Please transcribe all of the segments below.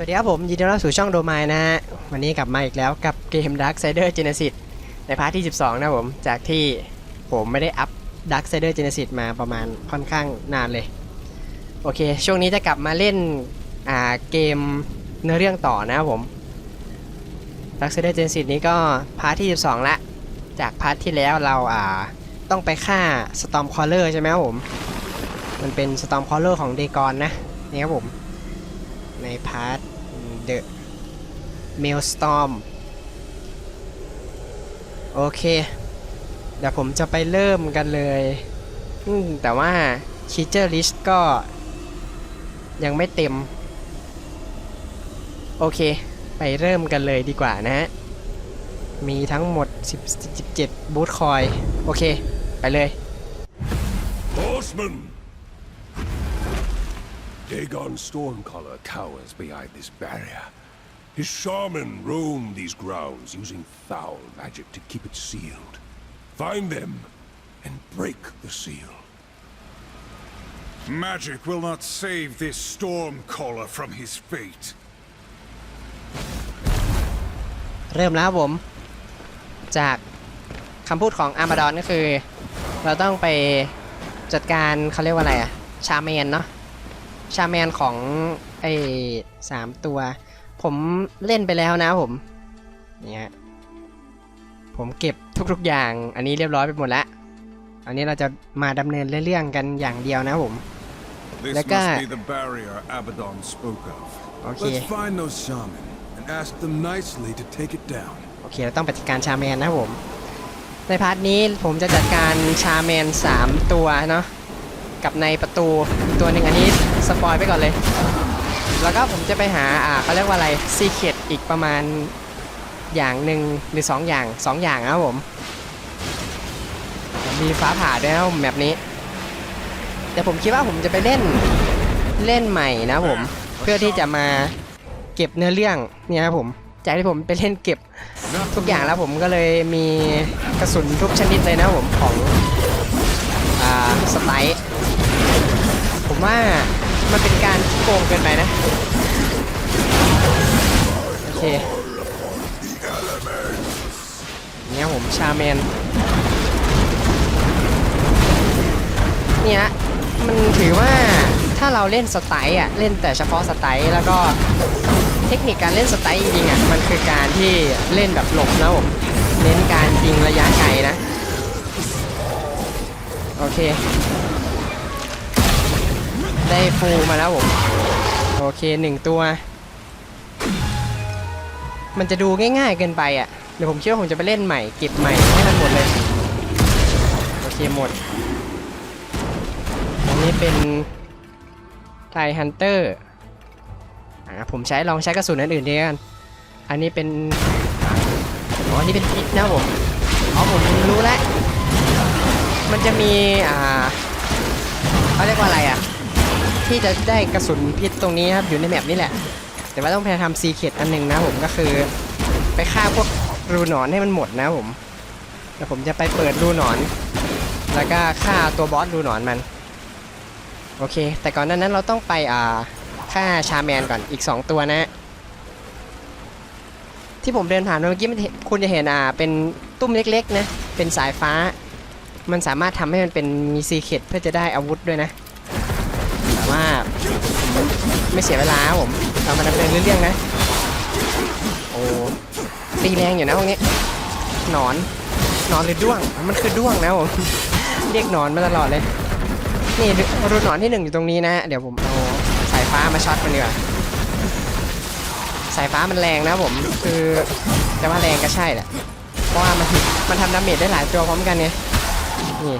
สวัสดีครับผม ยินดีต้อนรับสู่ช่องโดมายนะฮะ วันนี้กลับมาอีกแล้วกับเกม Dark Sider Genesis ในพาร์ทที่ 12 นะผม จากที่ผมไม่ได้อัพ Dark Sider Genesis มาประมาณค่อนข้างนานเลย โอเค ช่วงนี้จะกลับมาเล่นอ่าเกมเนื้อเรื่องต่อนะครับผม Dark Sider Genesis นี้ก็พาร์ทที่ 12 ละ จากพาร์ทที่แล้วเราอ่าต้องไปฆ่า Stormcaller ใช่ไหมครับผม มันเป็น Stormcaller ของเดกอนนะนี่ครับผมในพาร์ท The Maelstrom โอเค เดี๋ยวผมจะไปเริ่มกันเลยแต่ว่า Creature List ก็ยังไม่เต็ม โอเค ไปเริ่มกันเลยดีกว่านะฮะ มีทั้งหมด 10 17 บูทคอย โอเค ไปเลย Horsemen! Dagon Stormcaller cowers behind this barrier. His shaman roam these grounds using foul magic to keep it sealed. Find them and break the seal. Magic will not save this storm caller from his fate. เริ่มแล้วครับผม จากคำพูดของอาร์มาดอนก็คือ เราต้องไปจัดการเขาเรียกว่าอะไรอะชาแมนเนาะ ชาแมนของไอ้สามตัว ผมเล่นไปแล้วนะผมเนี่ยผมเก็บทุกๆอย่าง อันนี้เรียบร้อยไปหมดแล้ว อันนี้เราจะมาดำเนินเรื่องกันอย่างเดียวนะผม This Like that. must be the barrier Abaddon spoke of. โอเค Let's find those shaman and ask them nicely to take it down. โอเคเราต้องไปจัดการชาแมนนะครับผม ในพาร์ทนี้ผมจะจัดการชาแมน 3 ตัวเนาะ กับในประตูตัวหนึ่งอันนี้สปอยไปก่อนเลย แล้วก็ผมจะไปหาอ่าเขาเรียกว่าอะไรซีเคดอีกประมาณอย่างหนึ่งหรือ 2 อย่าง 2 อย่างนะผมมีฟ้าผ่าด้วยนะผมแบบนี้ แต่ผมคิดว่าผมจะไปเล่นเล่นใหม่นะผม เพื่อที่จะมาเก็บเนื้อเรื่องเนี่ยครับผมจากที่ผมไปเล่นเก็บทุกอย่างแล้วผมก็เลยมีกระสุนทุกชนิดเลยนะผมของอสไตล์ ผมว่ามันเป็นการโกงเกินไปนะ โอเคเนี่ยผมชาแมนเนี่ยมันถือว่าถ้าเราเล่นสไตล์อะ เล่นแต่เฉพาะสไตล์แล้วก็เทคนิคการเล่นสไตล์จริงๆอะ มันคือการที่เล่นแบบหลบนะผมเน้นการยิงระยะไกลนะ โอเค ได้ฟูมาแล้วผม โอเคหนึ่งตัว มันจะดูง่ายๆเกินไปอะ เดี๋ยวผมคิดว่าผมจะไปเล่นใหม่เก็บใหม่ให้มันหมดเลย โอเคหมด อันนี้เป็นไทฮันเตอร์อ่าผมใช้ลองใช้กระสุนอันอื่นดีกัน อันนี้เป็น อ๋ออันนี้เป็นพิษนะผม อ๋อ ผมรู้แล้ว มันจะมี อ่าเขาเรียกว่าอะไรอะ ที่จะได้กระสุนพิษตรงนี้ครับอยู่ในแมปนี่แหละ แต่ว่าต้องพยายามทำซีเคดอันหนึ่งนะผมก็คือไปฆ่าพวกรูหนอนให้มันหมดนะผมแล้วผมจะไปเปิดรูหนอน แล้วก็ฆ่าตัวบอสรูหนอนมัน โอเค แต่ก่อนนั้นนั้นเราต้องไปอ่าฆ่าชาแมนก่อนอีก 2 ตัวนะ ที่ผมเดินผ่านเมื่อกี้มันคุณจะเห็นอ่าเป็นตุ้มเล็กๆนะเป็นสายฟ้า มันสามารถทำให้มันเป็นมีซีเคดเพื่อจะได้อาวุธด้วยนะ ว่าไม่เสียเวลาผมเรามาดำเนินเรื่องๆนะ โอ้ตีแรงอยู่นะพวกนี้หนอนหนอนหรือด้วง มันคือด้วงนะผมเรียกหนอนมาตลอดเลย นี่รูหนอนที่หนึ่งอยู่ตรงนี้นะ เดี๋ยวผมเอาสายฟ้ามาช็อตมันดีกว่าสายฟ้ามันแรงนะผม คือแต่ว่าแรงก็ใช่แหละ เพราะว่ามันมันทำดาเมจได้หลายตัวพร้อมกันไงนี่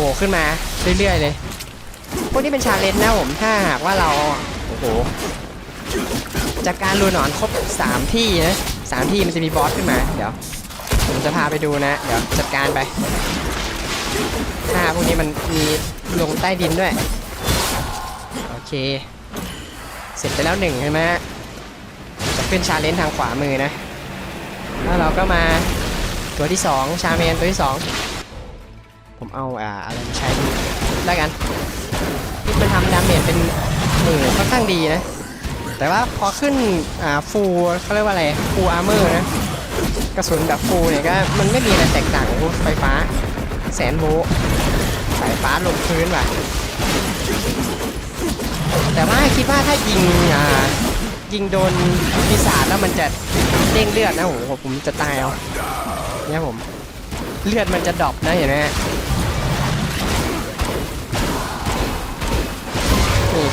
โผล่ขึ้นมาเรื่อยๆเลยพวกนี้เป็นชาเลนจ์นะผมถ้าหากว่าเราโอ้โหจากการรูหนอนครบ 3 ที่นะสามที่มันจะมีบอสขึ้นมา เดี๋ยว ผมจะพาไปดูนะ เดี๋ยวจัดการไปถ้าพวกนี้มันมีลงใต้ดินด้วย โอเค เสร็จไปแล้วหนึ่งใช่ไหมฮะจะขึ้นชาเลนจ์ทางขวามือนะ แล้วเราก็มาตัวที่2ชาเมนตัวที่2 ผมเอาอ่าอะไรมาใช้ดูแล้วกันที่มันทำดาเมจเป็นโอ้โหค่อนข้างดีนะ แต่ว่าพอขึ้นอ่าฟูเขาเรียกว่าอะไรฟูอาร์เมอร์นะกระสุนแบบฟูเนี่ยก็มันไม่มีอะไรแตกต่างกับไฟฟ้า แสนโวลต์สายฟ้าลงพื้นว่ะแต่ว่าคิดว่าถ้ายิงอ่ายิงโดนปีศาจแล้วมันจะเด้งเลือดนะโอ้โหผมจะตายเอาเนี่ยผมเลือดมันจะดรอปนะเห็นไหม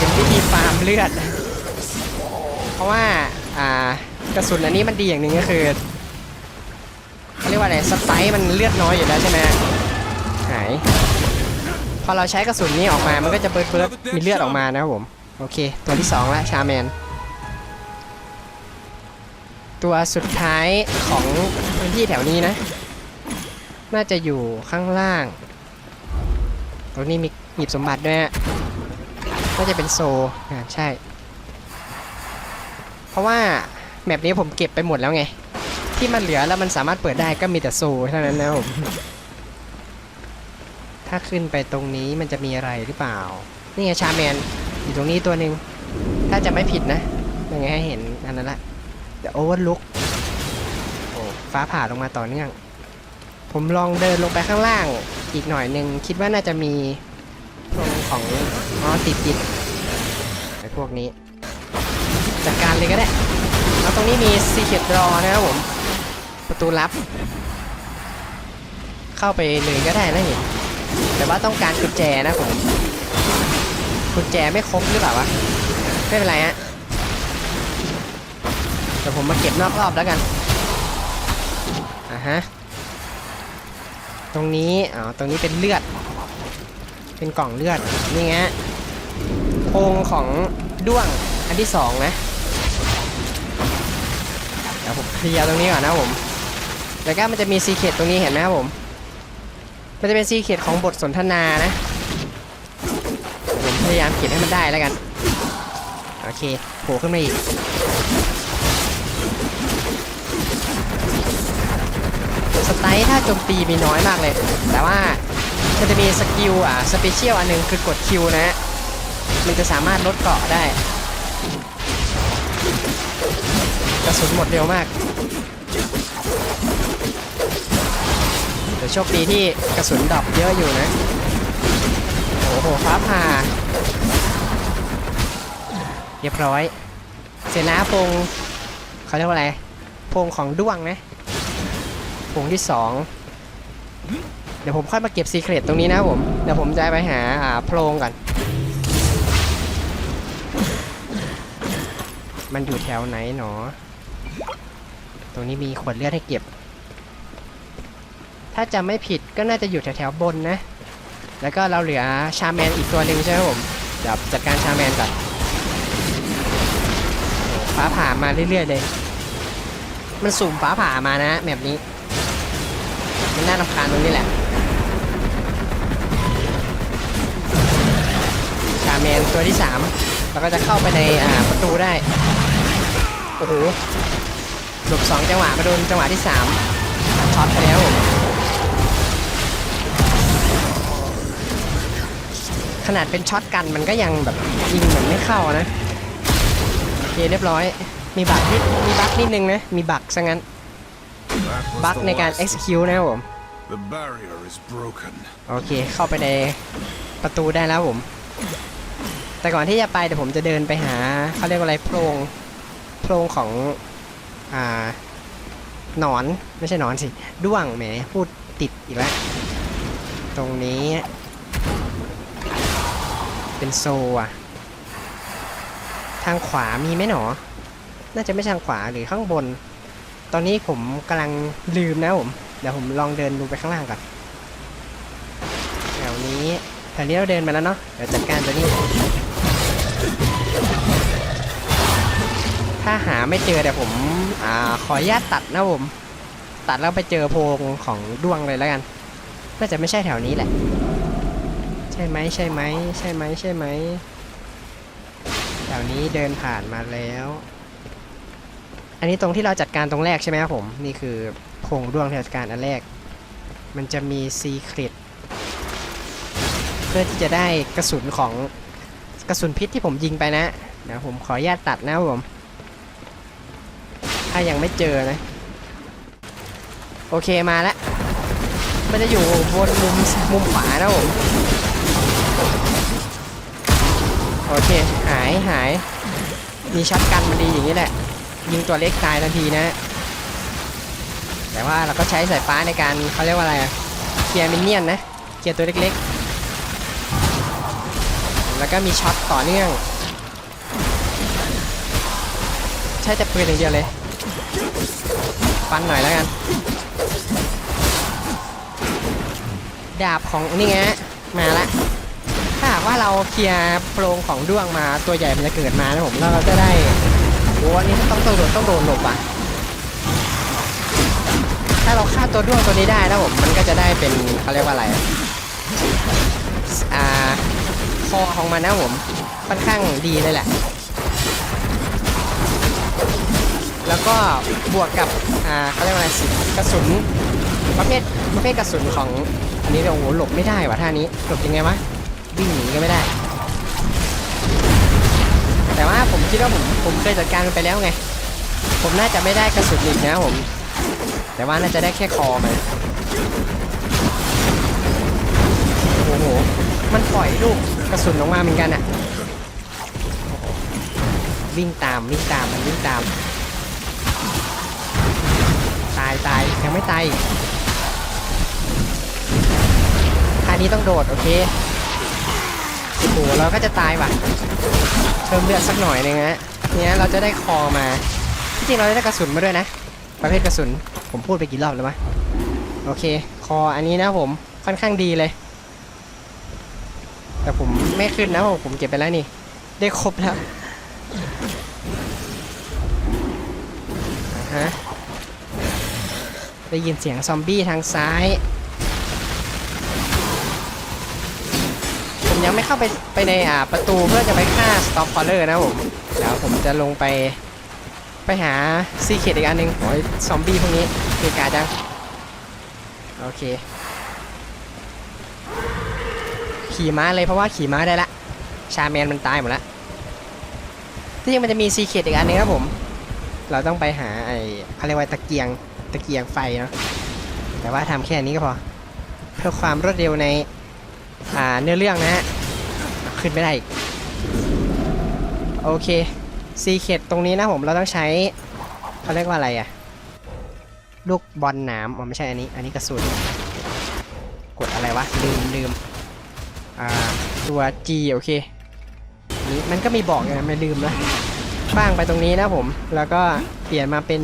ฮะนี่เป็นวิธีฟาร์มเลือด เพราะว่าอ่ากระสุนอันนี้มันดีอย่างหนึ่งก็คือเขาเรียกว่าอะไรสไตล์มันเลือดน้อยอยู่แล้วใช่ไหมหายพอเราใช้กระสุนนี้ออกมามันก็จะเบิร์ดเบิร์ดมีเลือดออกมานะครับผมโอเค ตัวที่สองละชาแมนตัวสุดท้ายของพื้นที่แถวนี้นะ น่าจะอยู่ข้างล่าง ตรงนี้มีหยิบสมบัติด้วยฮะ น่าจะเป็นโซอ่าใช่ เพราะว่าแมปนี้ผมเก็บไปหมดแล้วไง ที่มันเหลือแล้วมันสามารถเปิดได้ก็มีแต่โซเท่านั้นนะครับผมถ้าขึ้นไปตรงนี้มันจะมีอะไรหรือเปล่า นี่ไงชาแมนอยู่ตรงนี้ตัวหนึ่งถ้าจะไม่ผิดนะยังไงให้เห็นอันนั้นละ The Overlook โอ้ฟ้าผ่าลงมาต่อเนื่อง ผมลองเดินลงไปข้างล่างอีกหน่อยหนึ่งคิดว่าน่าจะมี ตรงของอ๋อติดติดไอ้พวกนี้ จัดการเลยก็ได้ แล้วตรงนี้มี Secret Draw นะครับผม ประตูลับ เข้าไปเลยก็ได้นะเห็นแต่ว่าต้องการกุญแจนะผมกุญแจไม่ครบหรือเปล่าวะไม่เป็นไรฮะเดี๋ยวผมมาเก็บนอกรอบแล้วกันอะฮะตรงนี้อ๋อตรงนี้เป็นเลือด เป็นกล่องเลือดนี่ไงฮะโพงของด้วงอันที่สองนะเดี๋ยวผมเคลียร์ตรงนี้ก่อนนะผมแล้วก็มันจะมีซีเคตตรงนี้เห็นไหมครับผมมันจะเป็นซีเคตของบทสนทนานะ ผมพยายามเก็บให้มันได้แล้วกันโอเคโผล่ขึ้นมาอีกสไตล์ถ้าโจมตีมีน้อยมากเลย แต่ว่า มันจะมีสกิลอะสเปเชียลอันหนึงคือกดคิวนะฮะมันจะสามารถลดเกาะได้กระสุนหมดเร็วมากแต่โชคดีที่กระสุนดรอปเยอะอยู่นะโอ้โหฟ้าผ่าเรียบร้อย เสร็จแล้วพงเขาเรียกว่าอะไรพงของด้วงนะผงที่สอง เดี๋ยวผมค่อยมาเก็บซีเครตตรงนี้นะผมเดี๋ยวผมจะไปหาอ่าโพรงก่อนมันอยู่แถวไหนหนอ ตรงนี้มีขวดเลือดให้เก็บ ถ้าจะไม่ผิดก็น่าจะอยู่แถวๆบนนะ แล้วก็เราเหลือชาแมนอีกตัวหนึ่งใช่ไหมผมเดี๋ยวจัดการชาแมนก่อนฟ้าผ่ามาเรื่อยๆเลย มันสุ่มฟ้าผ่ามานะแบบนี้ มันน่ารำคาญตรงนี้แหละ แมนตัวที่3แล้วก็จะเข้าไปในอ่าประตูได้ โอ้โหหลบสองจังหวะมาโดนจังหวะที่3ช็อตไปแล้วผมขนาดเป็นช็อตกันมันก็ยังแบบยิงเหมือนไม่เข้านะโอเคเรียบร้อย มีบักนิดมีบักนิดนึงนะ มีบักซะงั้น That was บัก the ในการ last of execute นะครับผม it. The barrier is broken. โอเค เข้าไปในประตูได้แล้วผม แต่ก่อนที่จะไปเดี๋ยวผมจะเดินไปหาเขาเรียกว่าอะไรโพรงโพรงของอ่าหนอนไม่ใช่หนอนสิด้วงแหมพูดติดอีกแล้วตรงนี้ เป็นโซอะทางขวามีไหมหนอ น่าจะไม่ทางขวาหรือข้างบน ตอนนี้ผมกำลังลืมนะผม เดี๋ยวผมลองเดินดูไปข้างล่างก่อนแถวนี้แถวนี้เราเดินมาแล้วเนาะ เดี๋ยวจัดการตัวนี้ ถ้าหาไม่เจอเดี๋ยวผมอ่าขออนุญาตตัดนะผม ตัดแล้วไปเจอโพรงของดวงเลยแล้วกันน่าจะไม่ใช่แถวนี้แหละ ใช่ไหมใช่ไหมใช่ไหมใช่ไหมแถวนี้เดินผ่านมาแล้ว อันนี้ตรงที่เราจัดการตรงแรกใช่ไหมครับผม นี่คือโพรงดวงที่เราจัดการอันแรก มันจะมีซีคริตเพื่อที่จะได้กระสุนของกระสุนพิษที่ผมยิงไปนะเดี๋ยวผมขออนุญาตตัดนะผม ถ้ายังไม่เจอนะ โอเคมาแล้ว มันจะอยู่บนมุมมุมขวานะผม โอเค หายหาย มีช็อตกันมันดีอย่างนี้แหละ ยิงตัวเล็กตายทันทีนะ แต่ว่าเราก็ใช้สายฟ้าในการเขาเรียกว่าอะไรอะเคลียร์มินเนี่ยนนะ เคลียร์ตัวเล็กๆ แล้วก็มีช็อตต่อเนื่อง ใช้แต่ปืนอย่างเดียวเลย ฟันหน่อยแล้วกัน ดาบของนี่ไงมาละถ้าหากว่าเราเคลียร์โพรงของด้วงมาตัวใหญ่มันจะเกิดมานะผมแล้วเราจะได้โอ้อันนี้ต้องต้องโดดต้องโดนหลบอะถ้าเราฆ่าตัวด้วงตัวนี้ได้นะผมมันก็จะได้เป็นเขาเรียกว่าอะไรอะอ่าคอของมันนะผมค่อนข้างดีเลยแหละ แล้วก็บวกกับอ่าเขาเรียกว่าอะไรสิกระสุนประเภทประเภทกระสุนของอันนี้เนี่ยโอ้โหหลบไม่ได้ว่ะท่านี้หลบยังไงวะวิ่งหนีก็ไม่ได้ แต่ว่าผมคิดว่าผมผมเคยจัดการมันไปแล้วไง ผมน่าจะไม่ได้กระสุนอีกนะผม แต่ว่าน่าจะได้แค่คอมันโอ้โหมันปล่อยลูกกระสุนออกมาเหมือนกันอะวิ่งตามวิ่งตามมันวิ่งตาม ตายยังไม่ตายอีกท่านี้ต้องโดดโอเคโอ้โหเราก็จะตายว่ะเพิ่มเลือดสักหน่อยหนึงนะเนี่ยเราจะได้คอมาที่จริงเราได้กระสุนมาด้วยนะ ประเภทกระสุนผมพูดไปกี่รอบแล้ววะโอเค คออันนี้นะผมค่อนข้างดีเลย แต่ผมไม่ขึ้นนะผมผมเก็บไปแล้วนี่ ได้ครบแล้วอ่าฮะ ได้ยินเสียงซอมบี้ทางซ้าย ผมยังไม่เข้าไปไปในอ่าประตูเพื่อจะไปฆ่าสตอ p คอ l เลอร์นะผมเดี๋ยวผมจะลงไปไปหาซีเคดอีกอันหนึ่งโอ้ยซอมบี้พวกนี้เกกาจัง โอเค ขี่ม้าเลยเพราะว่าขี่ม้าได้ละ ชาแมนมันตายหมดละที่จริงมันจะมีซีเคดอีกอันหนึงครับผม เราต้องไปหาไอ้เขาเรียกว่าตะเกียง ตะเกียงไฟเนาะแต่ว่าทำแค่นี้ก็พอ เพื่อความรวดเร็วในอ่าเนื้อเรื่องนะฮะขึ้นไม่ได้อีกโอเคซีเคดตรงนี้นะผมเราต้องใช้เขาเรียกว่าอะไรอะลูกบอลหนามอ๋อไม่ใช่อันนี้ อันนี้กระสุน กดอะไรวะลืมลืมอ่าตัว G โอเคนี่มันก็มีบอกอยู่นะไม่ลืมนะบ้างไปตรงนี้นะผม แล้วก็เปลี่ยนมาเป็น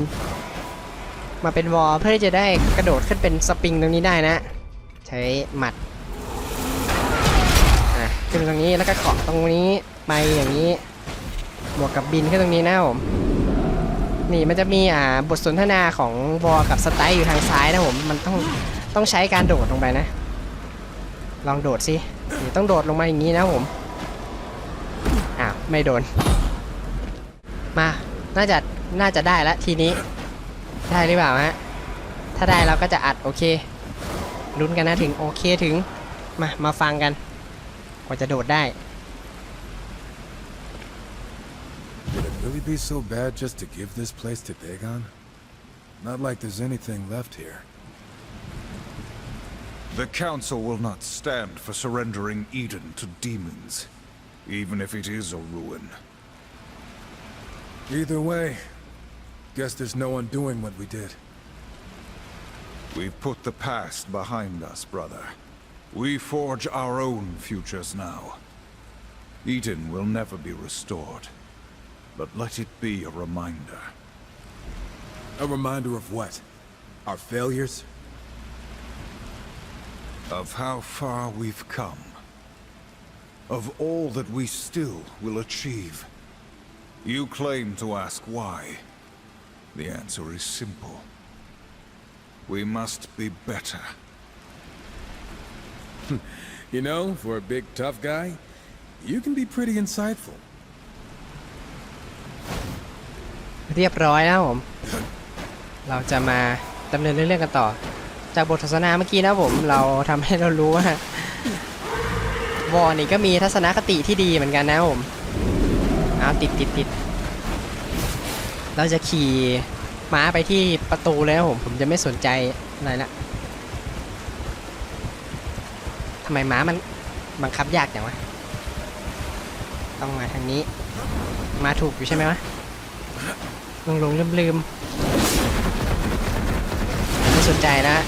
มาเป็นวอลเพื่อที่จะได้กระโดดขึ้นเป็นสปริงตรงนี้ได้นะ ใช้หมัดขึ้นตรงนี้แล้วก็เกาะตรงนี้ไปอย่างนี้ บวกกับบินขึ้นตรงนี้นะผมนี่มันจะมีอ่าบทสนทนาของวอลกับสไตล์อยู่ทางซ้ายนะผมมันต้องต้องใช้การโดดลงไปนะ ลองโดดสินี่ต้องโดดลงมาอย่างนี้นะผมอ้าวไม่โดน มาน่าจะน่าจะได้แล้วทีนี้ ได้หรือเปล่าฮะ ถ้าได้เราก็จะอัดโอเค ลุ้นกันนะถึงโอเคถึง มา มาฟังกัน กว่าจะโดดได้ Would it really be so bad just to give this place to Dagon? Not like there's anything left here. The Council will not stand for surrendering Eden to demons, even if it is a ruin. Either way, guess there's no undoing what we did. We've put the past behind us, brother. We forge our own futures now. Eden will never be restored. But let it be a reminder. A reminder of what? Our failures? Of how far we've come. Of all that we still will achieve. You claim to ask why. The answer is simple. We must be better. You know, for a big tough guy, you can be pretty insightful. เรียบร้อยแล้วผม เราจะมาดำเนินเรื่องกันต่อ จากบทสนทนาเมื่อกี้นะผม เราทำให้เรารู้ว่าวอลนี่ก็มีทัศนคติที่ดีเหมือนกันนะครับผม เอาติดติดติด เราจะขี่ม้าไปที่ประตูเลยนะครับผมผมจะไม่สนใจอะไรละทำไมม้ามันบังคับยากจังวะ ต้องมาทางนี้ มาถูกอยู่ใช่ไหมวะลงลงลืมลืมไม่สนใจแล้ว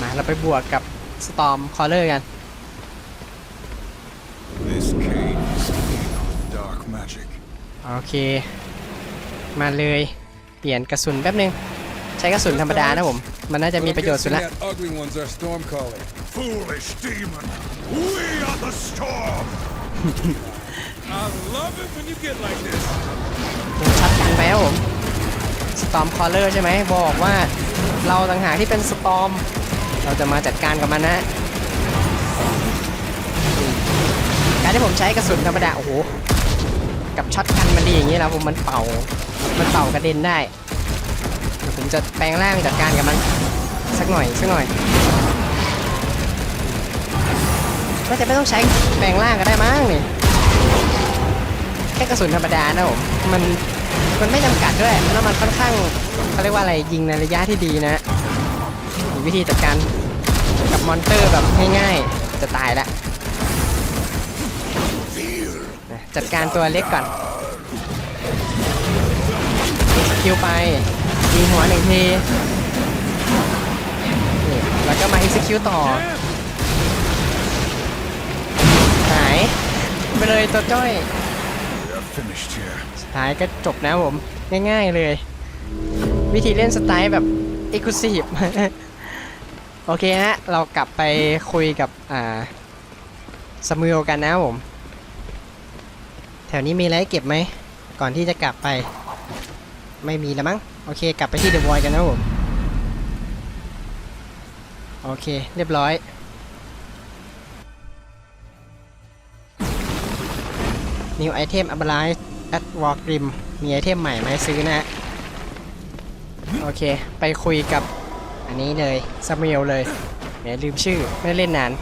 มาเราไปบวกกับสตอมคอลเลอร์กัน This cave is filled with dark magic. โอเค มาเลยเปลี่ยนกระสุนแป๊บนึง ใช้กระสุนธรรมดานะผม มันน่าจะมีประโยชน์สุดละ That ugly one's our storm caller. Foolish demon! We are the storm! I love it when you get like this. ชัดกันไหมครับผมสตอมคอลเลอร์ใช่ไหมบอกว่าเราต่างหากที่เป็นสตอมเราจะมาจัดการกับมันนะการที่ผมใช้กระสุนธรรมดาโอ้โหกับช็อตกันมันดีอย่างนี้แล้วผมมันเป่า มันเป่ากระเด็นได้ผมจะแปลงร่างจัดการกับมัน สักหน่อยสักหน่อยก็จะไม่ต้องใช้แปลงร่างก็ได้มั้งนี่แค่กระสุนธรรมดานะผมมันมันไม่จำกัดด้วยแล้วมันค่อนข้างเขาเรียกว่าอะไรยิงในระยะที่ดีนะวิธีจัดการกับมอนเตอร์แบบง่ายๆจะตายละจัดการตัวเล็กก่อน คิวไปยิงหัวหนึ่งทีนี่แล้วก็มา execute ต่อ หาย ไปเลยตัวจ้อย We are finished here. สุดท้ายก็จบนะผม ง่ายๆเลย วิธีเล่นสไตล์แบบ e x c l u s i v e โอเคฮะ เรากลับไปคุยกับอ่าสมิลกันนะผม แถวนี้มีอะไรให้เก็บไหม ก่อนที่จะกลับไป ไม่มีแล้วมั้ง โอเค กลับไปที่เดอะ o อยกันนะผม โอเค เรียบร้อย New Item a b l i z e at War Grim มีไอเทมใหม่มาให้ซื้อนะฮะ โอเค ไปคุยกับอันนี้เลยซามิเอลเลยเดี๋ยวลืมชื่อ ไม่ได้เล่นนาน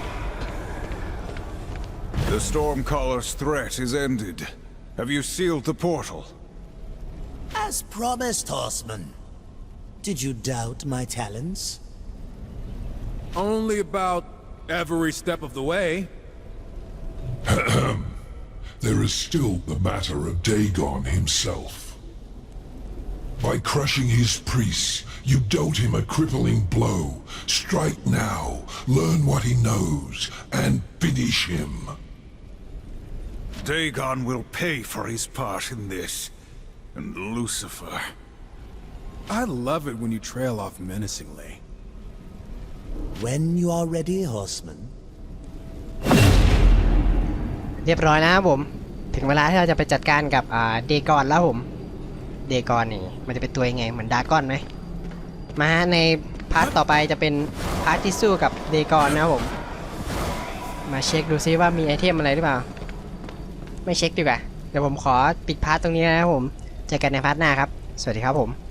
The Stormcaller's threat is ended. Have you sealed the portal? As promised, Horseman. Did you doubt my talents? Only about every step of the way. There is still the matter of Dagon himself. By crushing his priests, you dealt him a crippling blow. Strike now, learn what he knows, and finish him. Dagon will pay for his part in this. And Lucifer. I love it when you trail off menacingly. When you are ready, Horseman. เรียบร้อยนะครับผม ถึงเวลาที่เราจะไปจัดการกับอ่าเดกอนแล้วผม เดกอนนี่ มันจะเป็นตัวยังไง เหมือนดากอนไหม มาในพาร์ทต่อไปจะเป็นพาร์ทที่สู้กับเดกอนนะครับผม มาเช็คดูซิว่ามีไอเทมอะไรหรือเปล่า ไม่เช็คดีกว่า เดี๋ยวผมขอปิดพาร์ทตรงนี้นะครับผม เจอกันในพาร์ทหน้าครับ สวัสดีครับผม